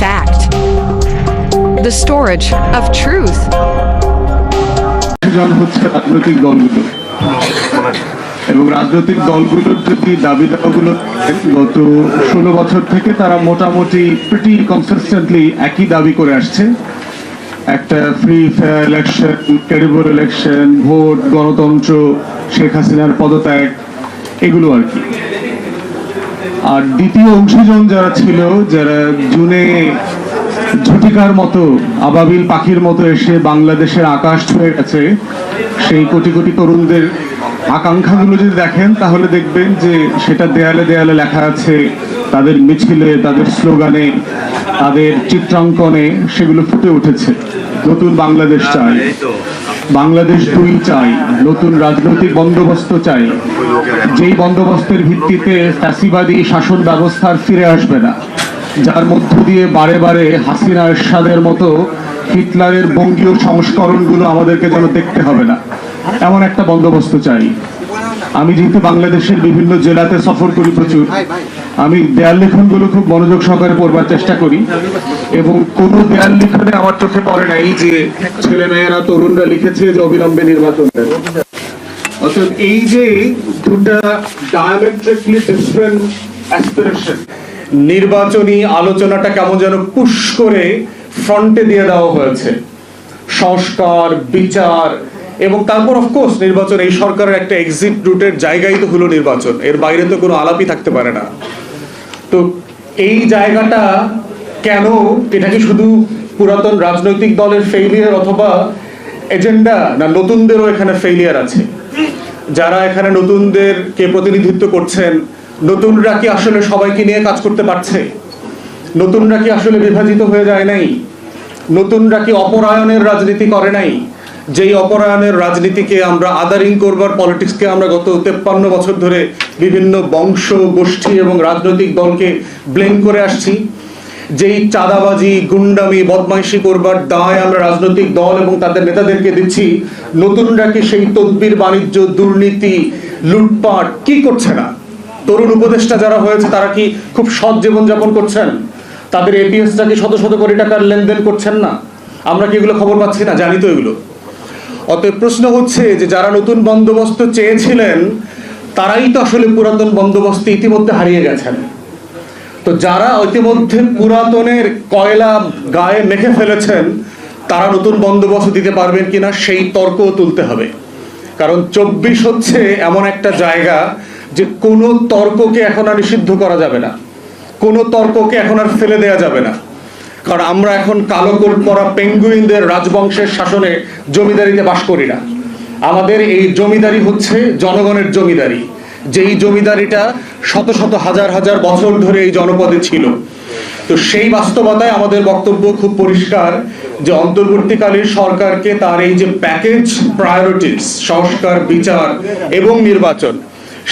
fact. The storage of truth. রাজনৈতিক দলগুলো এবং রাজনৈতিক দলগুলোর যদি দাবি দাবাগুলো গত ষোলো বছর থেকে তারা মোটামুটি প্রিটি কনসিস্টেন্টলি একই দাবি করে আসছে একটা free fair election credible election vote, গণতন্ত্র, শেখ হাসিনার পদত্যাগ, এগুলো আর কি আর দ্বিতীয় অংশীজন যারা ছিল, যারা জুনে ঝুটিকার মতো, আবাবিল পাখির মতো এসে বাংলাদেশের আকাশ ছুঁয়ে গেছে, সেই কোটি কোটি তরুণদের আকাঙ্ক্ষাগুলো যদি দেখেন, তাহলে দেখবেন যে সেটা দেয়ালে দেয়ালে লেখা আছে, তাদের মিছিলে, তাদের স্লোগানে, তাদের চিত্রাঙ্কনে সেগুলো ফুটে উঠেছে। নতুন বাংলাদেশ চাই। বাংলাদেশ দুই চাই, নতুন রাজনৈতিক বন্দোবস্ত চাই। যেই বন্দোবস্তের ভিত্তিতে ফ্যাসিবাদী শাসন ব্যবস্থার ফিরে আসবে না, যার মধ্য দিয়ে বারে বারে হাসিনা এরশাদের মতো হিটলারের বঙ্গীয় সংস্করণগুলো আমাদেরকে যেন দেখতে হবে না, এমন একটা বন্দোবস্ত চাই। আমি যেহেতু বাংলাদেশের বিভিন্ন জেলাতে সফর করি প্রচুর আমি দেয়াল লেখনগুলো খুব মনোযোগ সহকারে পড়বার চেষ্টা করি। এবং কোন দেয়াল লিখনে আমার চোখে পড়ে নাই যে ছেলে মেয়েরা তরুণরা লিখেছে যে অবিলম্বে নির্বাচন অর্থাৎ এই যে দুটা ডায়ামেট্রিকলি ডিফারেন্ট অ্যাসপিরেশন নির্বাচনী আলোচনাটা কেমন যেন পুশ করে ফ্রন্টে দিয়ে দেওয়া হয়েছে। সংস্কার, বিচার এবং তারপর অফকোর্স নির্বাচন, এই সরকারের একটা এক্সিট রুটের জায়গাই তো হলো নির্বাচন। এর বাইরে তো কোনো আলাপই থাকতে পারে না। তো এই জায়গাটা কেন? এটা কি শুধু পুরাতন রাজনৈতিক দলের ফেইলিয়ার অথবা এজেন্ডা না, নতুনদেরও এখানে ফেইলিয়ার আছে? যারা এখানে নতুনদেরকে প্রতিনিধিত্ব করছেন, নতুনরা কি আসলে সবাইকে নিয়ে কাজ করতে পারছে? নতুনরা কি আসলে বিভাজিত হয়ে যায় নাই? নতুনরা কি অপরায়ণের রাজনীতি করে নাই? যেই অপরায়ণের রাজনীতিকে আমরা আদারিং করবার পলিটিক্সকে আমরা গত তেপ্পান্ন বছর ধরে বিভিন্ন বংশ গোষ্ঠী এবং রাজনৈতিক দলকে ব্লেম করে আসছি। যেই চাঁদাবাজি, গুন্ডামি, বদমাইশি করবার দায় আমরা রাজনৈতিক দল এবং তাদের নেতাদেরকে দিচ্ছি, নতুনরা কি সেই তদবির, বাণিজ্য, দুর্নীতি, লুটপাট কি করছে না? তরুণ উপদেষ্টা যারা হয়েছে, তারা কি খুব সৎ জীবনযাপন করছেন? তাদের এপিএসটা কি শত শত কোটি টাকার লেনদেন করছেন না? আমরা কি এগুলো খবর পাচ্ছি না? জানি তো এগুলো। অতএব প্রশ্ন হচ্ছে যে যারা নতুন বন্দোবস্ত চেয়েছিলেন, তারাই তো আসলে পুরাতন বন্দোবস্ত ইতিমধ্যে হারিয়ে গেছেন। তো যারা ইতিমধ্যে পুরাতনের কয়লা গায়ে মেখে ফেলেছেন, তারা নতুন বন্দোবস্ত দিতে পারবেন কিনা সেই তর্কও তুলতে হবে। কারণ চব্বিশ হচ্ছে এমন একটা জায়গা যে কোনো তর্ককে এখন আর নিষিদ্ধ করা যাবে না। কোনো তর্ককে এখন আর ফেলে দেওয়া যাবে না। কারণ আমরা এখন কালো কোট পরা পেঙ্গুইনদের রাজবংশের শাসনে জমিদারিতে বাস করি না। আমাদের এই জমিদারি হচ্ছে জনগণের জমিদারি। যেই জমিদারিটা শত শত হাজার হাজার বছর ধরে এই জনপদে ছিল। তো সেই বাস্তবতায় আমাদের বক্তব্য খুব পরিষ্কার যে অন্তর্বর্তীকালীন সরকারকে তার এই যে প্যাকেজ প্রায়োরিটিস সংস্কার, বিচার এবং নির্বাচন,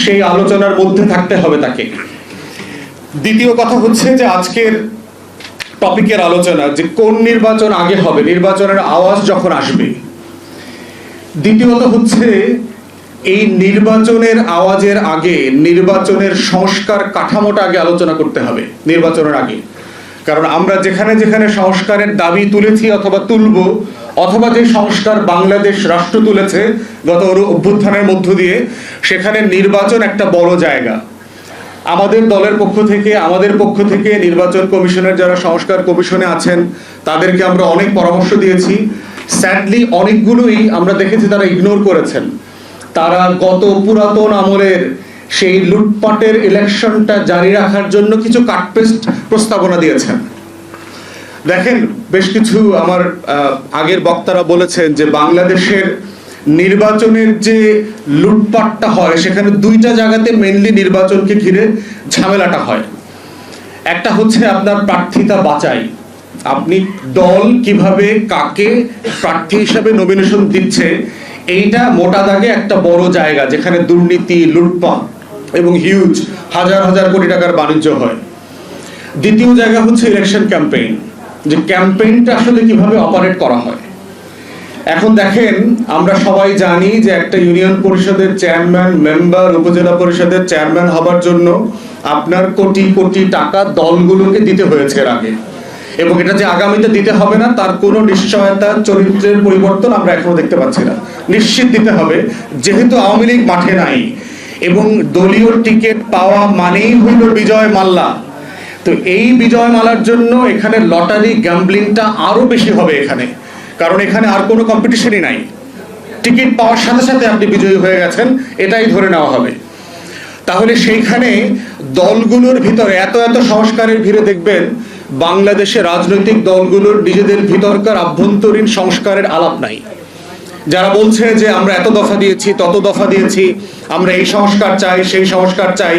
সেই আলোচনার মধ্যে থাকতে হবে তাকে। দ্বিতীয় কথা হচ্ছে যে আজকের টপিকের আলোচনা যে কোন নির্বাচন আগে হবে, নির্বাচনের আওয়াজ যখন আসবে। দ্বিতীয়ত হচ্ছে, এই নির্বাচনের আওয়াজের আগে, নির্বাচনের সংস্কার কাঠামোটা আগে আলোচনা করতে হবে, নির্বাচনের আগে। কারণ আমরা যেখানে যেখানে সংস্কারের দাবি তুলেছি অথবা তুলব, অথবা যে সংস্কার বাংলাদেশ রাষ্ট্র তুলেছে গত অভ্যুত্থানের মধ্য দিয়ে, সেখানে নির্বাচন একটা বড় জায়গা। আমাদের দলের পক্ষ থেকে, আমাদের পক্ষ থেকে নির্বাচন কমিশনের যারা সংস্কার কমিশনে আছেন, তাদেরকে আমরা অনেক পরামর্শ দিয়েছি। স্যাডলি অনেকগুলোই আমরা দেখেছি তারা ইগনোর করেছেন। তারা গত পুরাতন আমলের সেই লুটপাটের ইলেকশনটা জারি রাখার জন্য কিছু কাটপেস্ট প্রস্তাবনা দিয়েছেন। দেখেন, বেশ কিছু আমার আগের বক্তারা বলেছেন যে বাংলাদেশের নির্বাচনের যে লুটপাটটা হয়, সেখানে দুইটা জায়গাতে মেনলি নির্বাচনকে ঘিরে ঝামেলাটা হয়। একটা হচ্ছে আপনার প্রার্থিতা বাঁচাই আপনি দল কীভাবে, কাকে প্রার্থী হিসাবে নমিনেশন দিচ্ছে, এইটা মোটা দাগে একটা বড় জায়গা, যেখানে দুর্নীতি, লুটপাট এবং হিউজ হাজার হাজার কোটি টাকার বাণিজ্য হয়। দ্বিতীয় জায়গা হচ্ছে ইলেকশন ক্যাম্পেইন যে ক্যাম্পেইনটা আসলে কীভাবে অপারেট করা হয়। এখন দেখেন, আমরা সবাই জানি যে একটা ইউনিয়ন পরিষদের চেয়ারম্যান, মেম্বার, উপজেলা পরিষদের চেয়ারম্যান হবার জন্য আপনার কোটি কোটি টাকা দলগুলোকে দিতে হয়েছে এর আগে। এবং এটা যে আগামীতে দিতে হবে না, তার কোনো নিশ্চয়তা চরিত্রের পরিবর্তন আমরা এখনও দেখতে পাচ্ছি না। নিশ্চিত দিতে হবে, যেহেতু আওয়ামী লীগ মাঠে নাই। এবং দলীয় টিকিট পাওয়া মানেই হইল বিজয় মাল্লা। তো এই বিজয় মালার জন্য এখানে লটারি, গ্যাম্বলিংটা আরও বেশি হবে এখানে। কারণ এখানে আর কোনো কম্পিটিশনই নাই। টিকিট পাওয়ার সাথে সাথে আপনি বিজয়ী হয়ে গেছেন, এটাই ধরে নেওয়া হবে। তাহলে সেইখানে দলগুলোর ভিতরে এত এত সংস্কারের ভিড়ে দেখবেন, বাংলাদেশে রাজনৈতিক দলগুলোর নিজেদের ভিতরকার আভ্যন্তরীণ সংস্কারের আলাপ নাই। যারা বলছে যে আমরা এত দফা দিয়েছি, তত দফা দিয়েছি, আমরা এই সংস্কার চাই, সেই সংস্কার চাই,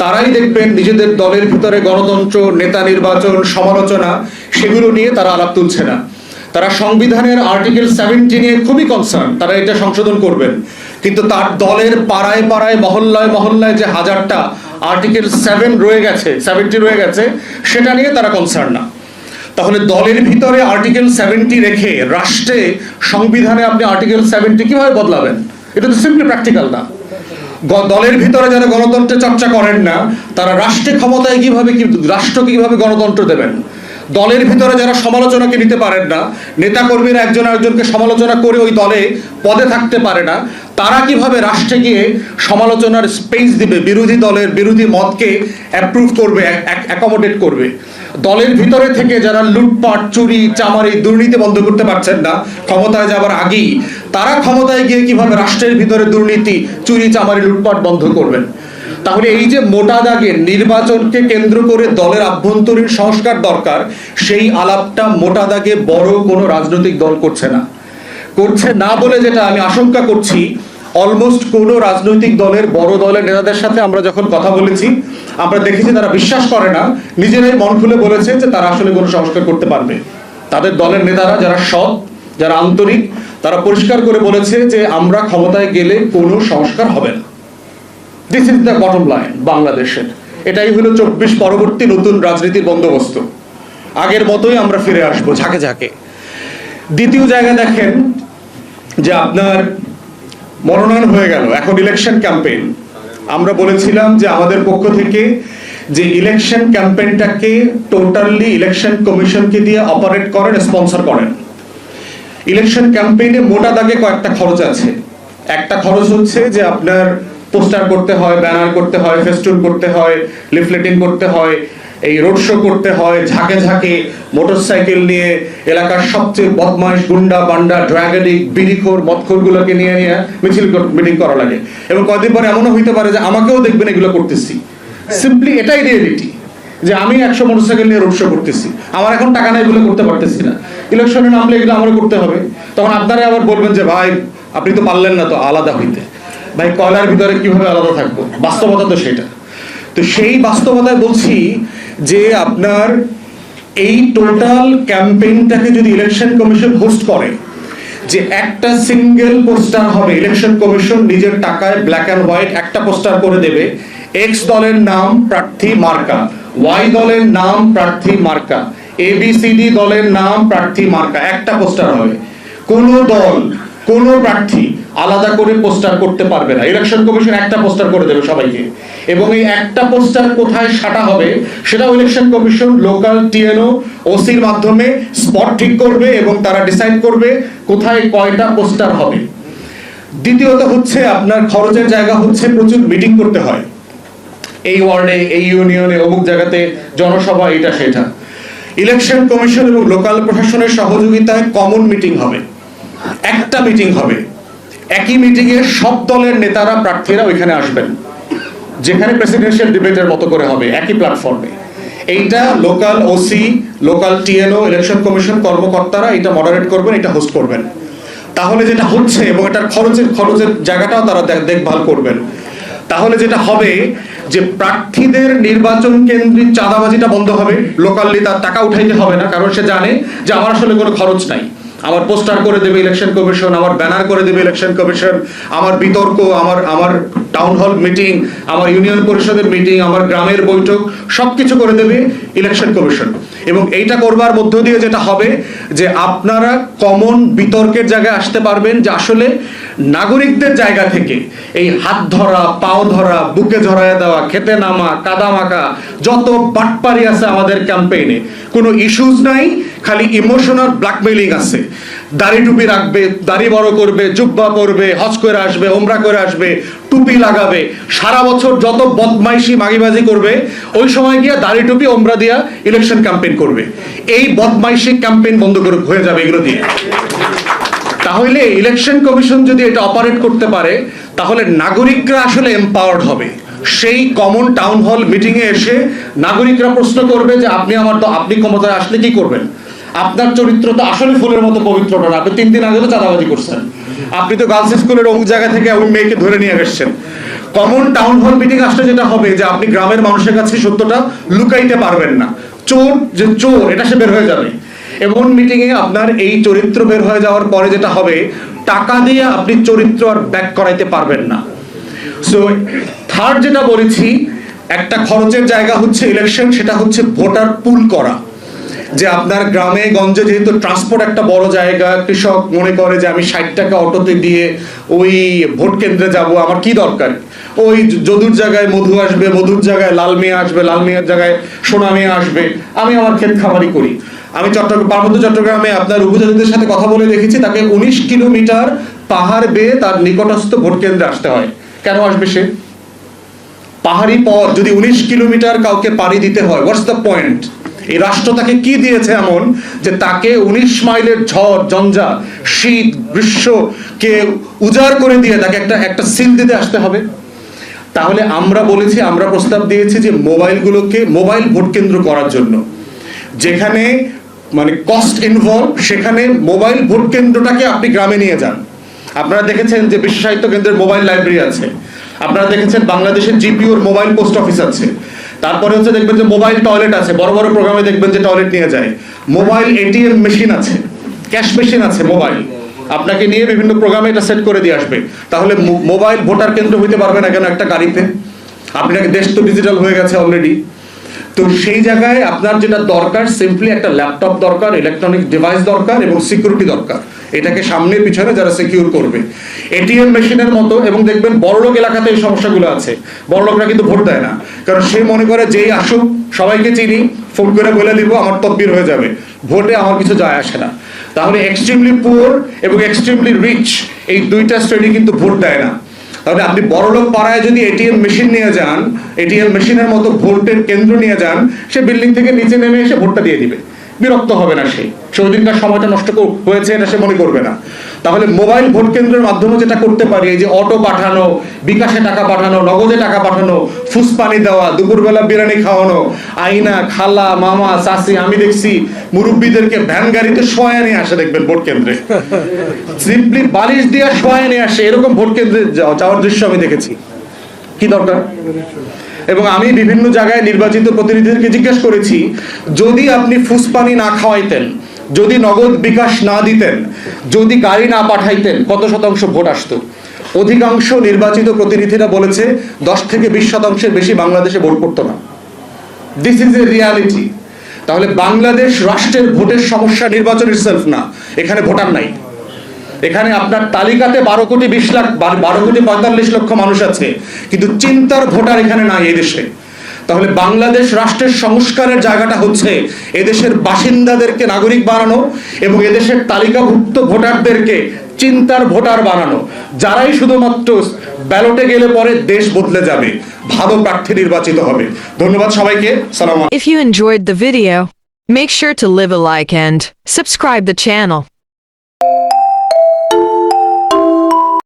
তারাই দেখবেন নিজেদের দলের ভিতরে গণতন্ত্র, নেতা নির্বাচন, সমালোচনা, সেগুলো নিয়ে তারা আলাপ তুলছে না। তারা সংবিধানের আর্টিকেল সেভেন্টি নিয়ে খুবই কনসার্ন তারা এটা সংশোধন করবেন। কিন্তু তার দলের পাড়ায় পাড়ায়, মহল্লায় মহল্লায় যে হাজারটা আর্টিকেল সেভেন রয়ে গেছে, সেভেন্টি রয়ে গেছে, সেটা নিয়ে তারা কনসার্ন না। তাহলে দলের ভিতরে আর্টিকেল সেভেন্টি রেখে রাষ্ট্রে সংবিধানে আপনি আর্টিকেল সেভেন্টি কীভাবে বদলাবেন? এটা তো সিম্পলি প্র্যাকটিক্যাল না। দলের ভিতরে যারা গণতন্ত্রের চর্চা করেন না, তারা রাষ্ট্রে ক্ষমতায় কীভাবে রাষ্ট্রকে কীভাবে গণতন্ত্র দেবেন? দলের ভিতরে যারা সমালোচনাকে নিতে পারেন না নেতা কর্মীরা একজন আরেকজনকে সমালোচনা করে ওই দলে পদে থাকতে পারে না, তারা কীভাবে রাষ্ট্রে গিয়ে সমালোচনার স্পেস দিবে, বিরোধী দলের বিরোধী মতকে অ্যাপ্রুভ করবে অ্যাকোমোডেট করবে? দলের ভিতরে থেকে যারা লুটপাট, চুরি, চামারি, দুর্নীতি বন্ধ করতে পারছেন না, ক্ষমতায় যাবার আগেই, তারা ক্ষমতায় গিয়ে কীভাবে রাষ্ট্রের ভিতরে দুর্নীতি, চুরি, চামারি, লুটপাট বন্ধ করবেন? তাহলে এই যে মোটা দাগের নির্বাচনকে কেন্দ্র করে দলের আভ্যন্তরীণ সংস্কার দরকার, সেই আলাপটা মোটা দাগে বড় কোনো রাজনৈতিক দল করছে না। করছে না বলে যেটা আমি আশঙ্কা করছি অলমোস্ট কোনো রাজনৈতিক দলের বড় দলের নেতাদের সাথে আমরা যখন কথা বলেছি, আমরা দেখেছি তারা বিশ্বাস করে না। নিজেরাই মন খুলে বলেছে যে তারা আসলে কোনো সংস্কার করতে পারবে। তাদের দলের নেতারা যারা সৎ, যারা আন্তরিক, তারা পরিষ্কার করে বলেছে যে আমরা ক্ষমতায় গেলে কোনো সংস্কার হবে না। This is the bottom line বাংলাদেশের এটাই হলো চব্বিশ পরবর্তী নতুন রাজনীতির বন্দোবস্ত। আগের মতোই আমরা ফিরে আসব, ঝাঁকে ঝাঁকে। দ্বিতীয় জায়গায় দেখেন যে আপনার মনোনয়ন হয়ে গেল, এখন ইলেকশন ক্যাম্পেইন আমরা বলেছিলাম যে আমাদের পক্ষ থেকে যে ইলেকশন ক্যাম্পেইনটাকে টোটালি ইলেকশন কমিশনকে দিয়ে অপারেট করেন স্পন্সর করেন। ইলেকশন ক্যাম্পেইনে মোটা দাগে কয়েকটা খরচ আছে। একটা খরচ হচ্ছে যে আপনার পোস্টার করতে হয়, ব্যানার করতে হয়, ফেস্টুন করতে হয়, লিফলেটিং করতে হয়, এই রোড শো করতে হয়, ঝাঁকে ঝাঁকে মোটরসাইকেল নিয়ে এলাকার সবচেয়ে বদমাইশ, গুন্ডা, বান্ডা ড্রাগনিক বিড়িখোর মদখোরগুলোকে নিয়ে নিয়ে মিছিল মিটিং করা লাগে। এবং কয়েকদিন পরে এমনও হইতে পারে যে আমাকেও দেখবেন এগুলো করতেছি। সিম্পলি এটাই রিয়েলিটি যে আমি একশো মোটরসাইকেল নিয়ে রোড শো করতেছি। আমার এখন টাকা নেই এগুলো করতে পারতেছি না। ইলেকশনে নামলে এগুলো আমারও করতে হবে। তখন আপনারা আবার বলবেন যে, ভাই, আপনি তো পারলেন না তো আলাদা হইতে। ভাই, কয়লার ভিতরে কীভাবে আলাদা থাকব? বাস্তবতা তো সেটা। তো সেই বাস্তবতায় বলছি যে আপনার এই টোটাল ক্যাম্পেইনটাকে যদি ইলেকশন কমিশন হোস্ট করে, যে একটা সিঙ্গেল পোস্টার হবে ইলেকশন কমিশন, নিজের টাকায় ব্ল্যাক অ্যান্ড হোয়াইট একটা পোস্টার করে দেবে এক্স দলের নাম প্রার্থী মার্কা ওয়াই দলের নাম প্রার্থী মার্কা এবিসিডি দলের নাম প্রার্থী মার্কা, একটা পোস্টার হবে। কোন দল কোন প্রার্থী আলাদা করে পোস্টার করতে পারবে না। ইলেকশন কমিশন একটা পোস্টার করে দেবে সবাইকে। এবং এই একটা পোস্টার কোথায় সাটা হবে, সেটাও ইলেকশন কমিশন লোকাল টিএনও ওসির মাধ্যমে স্পট ঠিক করবে এবং তারা ডিসাইড করবে কোথায় কয়টা পোস্টার হবে। দ্বিতীয়ত হচ্ছে আপনার খরচের জায়গা হচ্ছে প্রচুর মিটিং করতে হয়। এই ওয়ার্ডে এই ইউনিয়নে অমুক জায়গাতে জনসভা এটা সেটা। ইলেকশন কমিশন এবং লোকাল প্রশাসনের সহযোগিতায় কমন মিটিং হবে। একটা মিটিং হবে। একই মিটিংয়ে সব দলের নেতারা, প্রার্থীরা ওইখানে আসবেন। যেখানে প্রেসিডেন্সিয়াল ডিবেটের মতো করে হবে, একই প্ল্যাটফর্মে এইটা local OC local TNO election commission কর্মকর্তারা এটা মডারেট করবেন, এটা হোস্ট করবেন। তাহলে যেটা হচ্ছে এবং এটার খরচের খরচের জায়গাটাও তারা দেখভাল করবেন। তাহলে যেটা হবে যে প্রার্থীদের নির্বাচন কেন্দ্রিক চাঁদাবাজিটা বন্ধ হবে লোকালি তার টাকা উঠাইতে হবে না, কারণ সে জানে যে আমার আসলে কোনো খরচ নাই। আমার পোস্টার করে দেবে ইলেকশন কমিশন, আমার ব্যানার করে দেবে ইলেকশন কমিশন, আমার বিতর্ক, আমার আমার টাউন হল মিটিং আমার ইউনিয়ন পরিষদের মিটিং আমার গ্রামের বৈঠক, সবকিছু করে দেবে ইলেকশন কমিশন। এবং এইটা করবার মধ্য দিয়ে যেটা হবে, যে আপনারা কমন বিতর্কের জায়গায় আসতে পারবেন, যে আসলে নাগরিকদের জায়গা থেকে এই হাত ধরা, পাও ধরা, বুকে ঝরায় দেওয়া, খেতে নামা, কাদা মাখা, যত বাটপারি আছে আমাদের ক্যাম্পেইনে কোনো ইস্যুজ নাই। খালি ইমোশনাল ব্ল্যাকমেইলিং আছে। দাড়ি টুপি রাখবে, দাড়ি বড় করবে, জুব্বা পরবে, হজ করে আসবে ওমরা করে আসবে, টুপি লাগাবে। সারা বছর যত বদমাইশি, মাগিবাজি করবে, ওই সময় গিয়ে দাড়ি টুপি ওমরা দিয়া ইলেকশন ক্যাম্পেইন করবে। এই বদমাইশি ক্যাম্পেইন বন্ধ করে হয়ে যাবে এগুলো দিয়ে। তাহলে ইলেকশন কমিশন যদি এটা অপারেট করতে পারে, তাহলে নাগরিকরা আসলে এম্পাওয়ার্ড হবে। সেই কমন টাউন হল মিটিং এ এসে নাগরিকরা প্রশ্ন করবে যে, আপনি আমার তো, আপনি ক্ষমতায় আসলে কি করবেন? আপনার চরিত্র তো আসলে ফুলের মতো পবিত্র না। আপনি তিন দিন আগে তো চাঁদাবাজি করছেন। আপনি তো গার্লস স্কুলের অমুক জায়গা থেকে ওই মেয়েকে ধরে নিয়ে এসেছেন। কমন টাউন হল মিটিং আসলে যেটা হবে, যে আপনি গ্রামের মানুষের কাছে সত্যটা লুকাইতে পারবেন না। চোর যে চোর, এটা সে বের হয়ে যাবে। এবং মিটিং এ আপনার এই চরিত্র বের হয়ে যাওয়ার পরে যেটা হবে, টাকা দিয়ে আপনি চরিত্র আর ব্যাক করাইতে পারবেন না। সো থার্ড যেটা বলেছি, একটা খরচের জায়গা হচ্ছে ইলেকশন সেটা হচ্ছে ভোটার পুল করা। যে আপনার গ্রামে, গঞ্জে যেহেতু ট্রান্সপোর্ট একটা বড় জায়গা, কৃষক মনে করে যে আমি ষাট টাকা অটোতে দিয়ে ওই ভোট কেন্দ্রে যাব, আমার কি দরকার? ওই যদুর জায়গায় মধু আসবে, মধুর জায়গায় লাল মেয়ে আসবে, লাল মেয়ের জায়গায় সোনা মেয়ে আসবে, আমি আমার ক্ষেত খামারি করি। আমি চট্টগ্রাম, পার্বত্য চট্টগ্রামে আপনার উপজাতিদের সাথে কথা বলে দেখেছি, তাকে উনিশ কিলোমিটার পাহাড় বেয়ে তার নিকটস্থ ভোট কেন্দ্রে আসতে হয়। কেন আসবে সে? পাহাড়ি পথ, যদি উনিশ কিলোমিটার কাউকে পাড়ি দিতে হয় হোয়াটস দ্য পয়েন্ট এই রাষ্ট্র তাকে কি দিয়েছে এমন যে তাকে উনিশ মাইলের ঝড় জঞ্জা শীত গ্রীষ্মকে উজাড় করে দিয়ে তাকে একটা একটা সিল দিতে আসতে হবে? তাহলে আমরা বলেছি, আমরা প্রস্তাব দিয়েছি যে মোবাইলগুলোকে, মোবাইল ভোট কেন্দ্র করার জন্য। যেখানে মানে কস্ট ইনভলভ সেখানে মোবাইল ভোট কেন্দ্রটাকে আপনি গ্রামে নিয়ে যান। আপনারা দেখেছেন যে বিশ্ব সাহিত্য কেন্দ্রের মোবাইল লাইব্রেরি আছে। আপনারা দেখেছেন বাংলাদেশের জিপিওর মোবাইল পোস্ট অফিস আছে। তারপরে হচ্ছে দেখবেন যে মোবাইল টয়লেট আছে, বড় বড় প্রোগ্রামে দেখবেন যে টয়লেট নিয়ে যায়। মোবাইল এটিএম মেশিন আছে ক্যাশ মেশিন আছে মোবাইল আপনাকে নিয়ে বিভিন্ন প্রোগ্রামে এটা সেট করে দিয়ে আসবে। তাহলে মোবাইল ভোটার কেন্দ্র হইতে পারবে না কেন একটা গাড়িতে? আপনাকে দেশ তো ডিজিটাল হয়ে গেছে অলরেডি তো সেই জায়গায় আপনার যেটা দরকার সিম্পলি একটা ল্যাপটপ দরকার ইলেকট্রনিক ডিভাইস দরকার এবং সিকিউরিটি দরকার। এটাকে সামনে পিছনে যারা সিকিউর করবে। এটিএম মেশিনের মতো এবং দেখবেন বড়লোক এলাকাতে এই সমস্যাগুলো আছে। বড়লোকরা কিন্তু ভোট দেয় না। কারণ সে মনে করে যেই আসুক, সবাইকে চিনি, ফোন করে বলে দিব, আমার তকবির হয়ে যাবে। ভোটে আমার কিছু যায় আসে না। তাহলে এক্সট্রিমলি পুয়ার এবং এক্সট্রিমলি রিচ এই দুইটা শ্রেণি কিন্তু ভোট দেয় না। তাহলে আপনি বড়লোক পাড়ায় যদি এটিএম মেশিন নিয়ে যান, এটিএম মেশিনের মতো ভোটের কেন্দ্র নিয়ে যান, সে বিল্ডিং থেকে নিচে নেমে এসে ভোটটা দিয়ে দিবে। বিরক্ত হবে না সে। সে সময়টা নষ্ট হয়েছে এটা সে মনে করবে না। তাহলে মোবাইল ভোট কেন্দ্রের মাধ্যমে যেটা করতে পারি, এই যে অটো পাঠানো, বিকাশে টাকা পাঠানো, নগদে টাকা পাঠানো, ফুসপানি দেওয়া, দুপুরবেলা বিরিয়ানি খাওয়ানো, আইনা, খালা, মামা চাষি আমি দেখছি মুরব্বীদেরকে ভ্যান গাড়িতে শোয়া নিয়ে আসে দেখবেন ভোট কেন্দ্রে। সিম্পলি বালিশ দিয়ে শোয়া নিয়ে আসে, এরকম ভোট কেন্দ্রে যাওয়া- যাওয়ার দৃশ্য আমি দেখেছি। কি দরকার? এবং আমি বিভিন্ন জায়গায় নির্বাচিত প্রতিনিধিদেরকে জিজ্ঞেস করেছি, যদি আপনি ফুসপানি না খাওয়াইতেন, যদি নগদ বিকাশ না দিতেন, যদি গাড়ি না পাঠাইতেন, কত শতাংশ ভোট আসতো? অধিকাংশ নির্বাচিত প্রতিনিধিরা বলেছে, দশ থেকে বিশ শতাংশের বেশি বাংলাদেশে ভোট পড়তো না। দিস ইজ এ রিয়ালিটি তাহলে বাংলাদেশ রাষ্ট্রের ভোটের সমস্যা নির্বাচন সেলফ না। এখানে ভোটার নাই। এখানে আপনার তালিকাতে বারো কোটি বিশ লাখ বারো কোটি পঁয়তাল্লিশ লক্ষ মানুষ আছে। কিন্তু চিন্তার ভোটার এখানে নাই এই দেশে। তাহলে বাংলাদেশ রাষ্ট্রের সংস্কারের জায়গাটা হচ্ছে এদেশের বাসিন্দাদেরকে নাগরিক বানানো এবং এদেশের তালিকাভুক্ত ভোটারদেরকে চিন্তার ভোটার বানানো। যারাই শুধুমাত্র ব্যালটে গেলে পরে দেশ বদলে যাবে ভালো প্রার্থী নির্বাচিত হবে। ধন্যবাদ সবাইকে। সালাম If you enjoyed the video, make sure to leave a like and subscribe the channel.